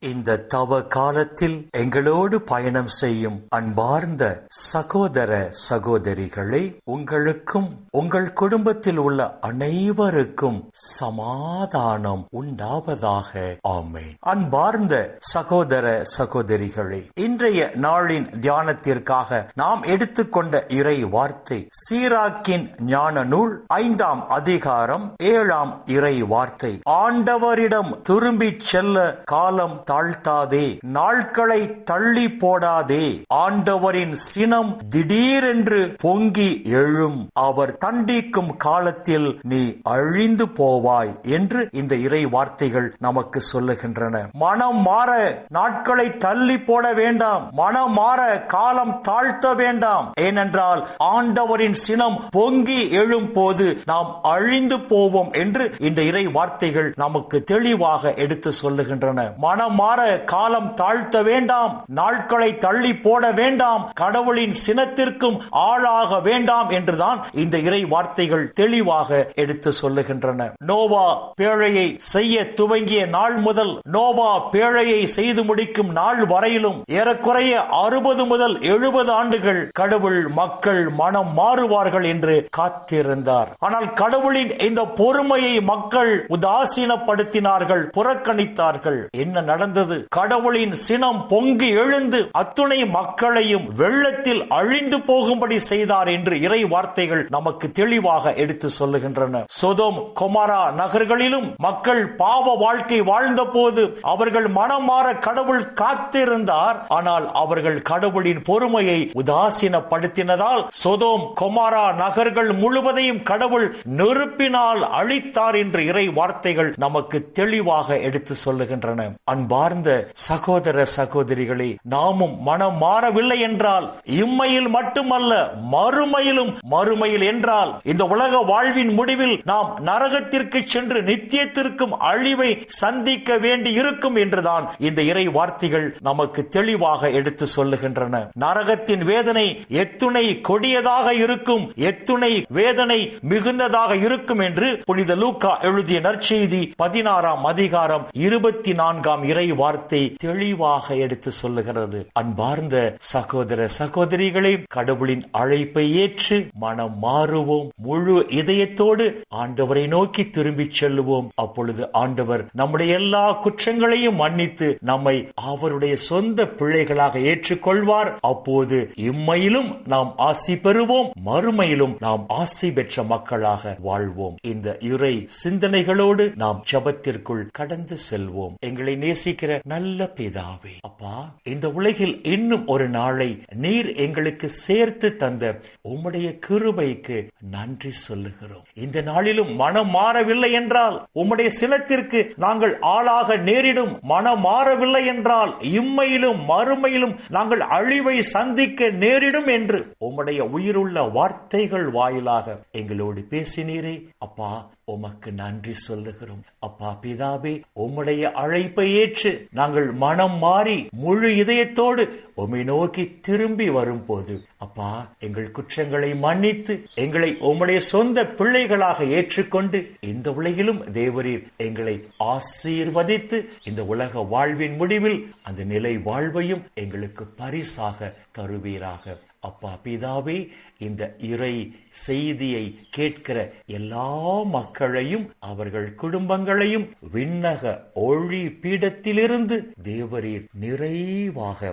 இந்த தவ காலத்தில் எங்களோடு பயணம் செய்யும் அன்பார்ந்த சகோதர சகோதரிகளை உங்களுக்கும் உங்கள் குடும்பத்தில் உள்ள அனைவருக்கும் சமாதானம் உண்டாவதாக. ஆமேன். அன்பார்ந்த சகோதர சகோதரிகளே இன்றைய நாளின் தியானத்திற்காக நாம் எடுத்துக்கொண்ட இறை வார்த்தை சீராக்கின் ஞான நூல் ஐந்தாம் அதிகாரம் ஏழாம் இறை வார்த்தை. ஆண்டவரிடம் திரும்பிச் செல்ல காலம் தாழ்த்தாதே நாட்களை தள்ளி போடாதே. ஆண்டவரின் சினம் திடீரென்று பொங்கி எழும். அவர் தண்டிக்கும் காலத்தில் நீ அழிந்து போவாய் என்று இந்த இறை வார்த்தைகள் நமக்கு சொல்லுகின்றன. மனம் மாற நாட்களை தள்ளி போட வேண்டாம். மனம் மாற காலம் தாழ்த்த வேண்டாம். ஏனென்றால் ஆண்டவரின் சினம் பொங்கி எழும் போது நாம் அழிந்து போவோம் என்று இந்த இறை வார்த்தைகள் நமக்கு தெளிவாக எடுத்து சொல்லுகின்றன. மனம் மாற காலம் தாழ்த்த வேண்டாம். நாட்களை தள்ளி போட வேண்டாம். கடவுளின் சினத்திற்கும் ஆளாக வேண்டாம் என்றுதான் இந்த இறை வார்த்தைகள் தெளிவாக எடுத்து சொல்லுகின்றன. நோவா பேழையை செய்ய துவங்கிய நாள் முதல் நோவா பேழையை செய்து முடிக்கும் நாள் வரையிலும் ஏறக்குறைய அறுபது முதல் எழுபது ஆண்டுகள் கடவுள் மக்கள் மனம் மாறுவார்கள் என்று காத்திருந்தார். ஆனால் கடவுளின் இந்த பொறுமையை மக்கள் உதாசீனப்படுத்தினார்கள் புறக்கணித்தார்கள். என்ன நடந்தது? கடவுளின் சினம் பொங்கி எழுந்து அத்துணை மக்களையும் வெள்ளத்தில் அழிந்து போகும்படி செய்தார் என்று இறை வார்த்தைகள் நமக்கு தெளிவாக எடுத்து சொல்லுகின்றன. சொதோம் கொமாரா நகர்களிலும் மக்கள் பாவ வாழ்க்கை வாழ்ந்த போது அவர்கள் மனம் கடவுள் காத்திருந்தார். ஆனால் அவர்கள் கடவுளின் பொறுமையை உதாசீனப்படுத்தினதால் சொதோம் கொமாரா நகர்கள் முழுவதையும் கடவுள் நெருப்பினால் அழித்தார் என்று இறை வார்த்தைகள் நமக்கு தெளிவாக எடுத்து சொல்லுகின்றன. அன்பா அன்பார்ந்த சகோதர சகோதரிகளே நாமும் மனம் மாறவில்லை என்றால் இம்மையில் மட்டுமல்ல மறுமையிலும் மறுமையில் என்றால் இந்த உலக வாழ்வின் முடிவில் நாம் நரகத்திற்கு சென்று நித்தியத்திற்கும் அழிவை சந்திக்க வேண்டி இருக்கும் என்றுதான் இந்த இறை வார்த்தைகள் நமக்கு தெளிவாக எடுத்து சொல்லுகின்றன. நரகத்தின் வேதனை எத்துணை கொடியதாக இருக்கும் எத்துணை வேதனை மிகுந்ததாக இருக்கும் என்று புனித லூக்கா எழுதிய நற்செய்தி பதினாறாம் அதிகாரம் இருபத்தி நான்காம் இறை வார்த்தை தெளிவாக எடுத்து சொல்லுகிறது. அன்பார்ந்த சகோதர சகோதரிகளை கடவுளின் அழைப்பை ஏற்று மனம் மாறுவோம். முழு இதயத்தோடு ஆண்டவரை நோக்கி திரும்பிச் செல்லுவோம். அப்பொழுது ஆண்டவர் நம்முடைய எல்லா குற்றங்களையும் மன்னித்து நம்மை அவருடைய சொந்த பிள்ளைகளாக ஏற்றுக்கொள்வார். அப்போது இம்மையிலும் நாம் ஆசி பெறுவோம். மறுமையிலும் நாம் ஆசி பெற்ற மக்களாக வாழ்வோம். இந்த இறை சிந்தனைகளோடு நாம் ஜபத்திற்குள் கடந்து செல்வோம். எங்களை நேசி இருக்கிற நல்ல பிதாவே. அப்பா இந்த உலகில் இன்னும் ஒரு நாளை நீர் எங்களுக்கு சேர்த்து தந்த உம்முடைய கிருபைக்கு நன்றி சொல்லுகிறோம். இந்த நாளிலும் மனம் மாறவில்லை என்றால் உம்முடைய சினத்திற்கு நாங்கள் ஆளாக நேரிடும் மனம் மாறவில்லை என்றால் இம்மையிலும் மறுமையிலும் நாங்கள் அழிவை சந்திக்க நேரிடும் என்று உம்முடைய உயிருள்ள வார்த்தைகள் வாயிலாக எங்களோடு பேசினீரே. அப்பா உமக்கு நன்றி சொல்லுகிறோம். அப்பா பிதாவே உம்முடைய அழைப்பை ஏற்று நாங்கள் மனம் மாறி முழு இதயத்தோடு உம்மை நோக்கி திரும்பி வரும்போது அப்பா எங்கள் குற்றங்களை மன்னித்து எங்களை உம்முடைய சொந்த பிள்ளைகளாக ஏற்றுக்கொண்டு இந்த உலகிலும் தேவரீர் எங்களை ஆசீர்வதித்து இந்த உலக வாழ்வின் முடிவில் அந்த நிலை வாழ்வையும் எங்களுக்கு பரிசாக தருவீராக. அப்பா பிதாவே இந்த இறை செய்தியை கேட்கிற எல்லா மக்களையும் அவர்கள் குடும்பங்களையும் விண்ணக ஒளி பீடத்திலிருந்து தேவரீர் நிறைவாக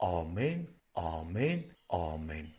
ஆமேன் ஆமேன் ஆமேன்